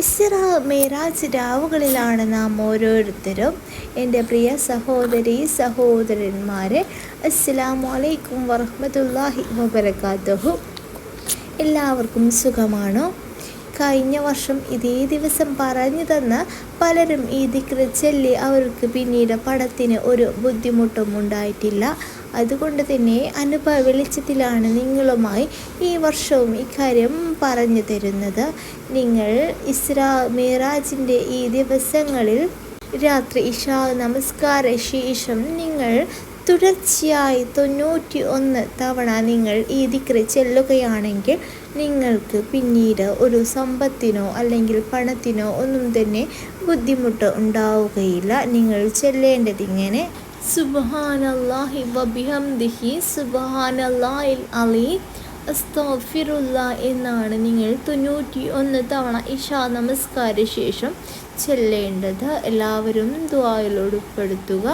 ഇസ്ര മേരാജ് രാവുകളിലാണ് നാം ഓരോരുത്തരും എന്റെ പ്രിയ സഹോദരി സഹോദരന്മാരെ അസ്സലാമു അലൈക്കും വറഹ്മത്തുള്ളാഹി വബറകാതുഹു. എല്ലാവർക്കും സുഖമാണോ? കഴിഞ്ഞ വർഷം ഇതേ ദിവസം പറഞ്ഞു തന്ന പലരും ഈ ദിക്ര ചൊല്ലി അവർക്ക് പിന്നീട് പടത്തിന് ഒരു ബുദ്ധിമുട്ടും ഉണ്ടായിട്ടില്ല അതുകൊണ്ട് തന്നെ അനുഭവ വെളിച്ചത്തിലാണ് നിങ്ങളുമായി ഈ വർഷവും ഇക്കാര്യം പറഞ്ഞു തരുന്നത്. നിങ്ങൾ ഇസ്രാ മിറാജിന്റെ ഈ ദിവസങ്ങളിൽ രാത്രി ഇഷാ നമസ്കാര ശേഷം നിങ്ങൾ തുടർച്ചയായി തൊണ്ണൂറ്റി ഒന്ന് തവണ നിങ്ങൾ ഈ ദിക്രി ചെല്ലുകയാണെങ്കിൽ നിങ്ങൾക്ക് പിന്നീട് ഒരു സമ്പത്തിനോ അല്ലെങ്കിൽ പണത്തിനോ ഒന്നും തന്നെ ബുദ്ധിമുട്ട് ഉണ്ടാവുകയില്ല. നിങ്ങൾ ചെല്ലേണ്ടത് ഇങ്ങനെ എന്നാണ് നിങ്ങൾ തൊണ്ണൂറ്റി ഒന്ന് തവണ ഇഷാ നമസ്കാര ശേഷം ചെല്ലേണ്ടത്. എല്ലാവരും ദ്വായിൽ ഉൾപ്പെടുത്തുക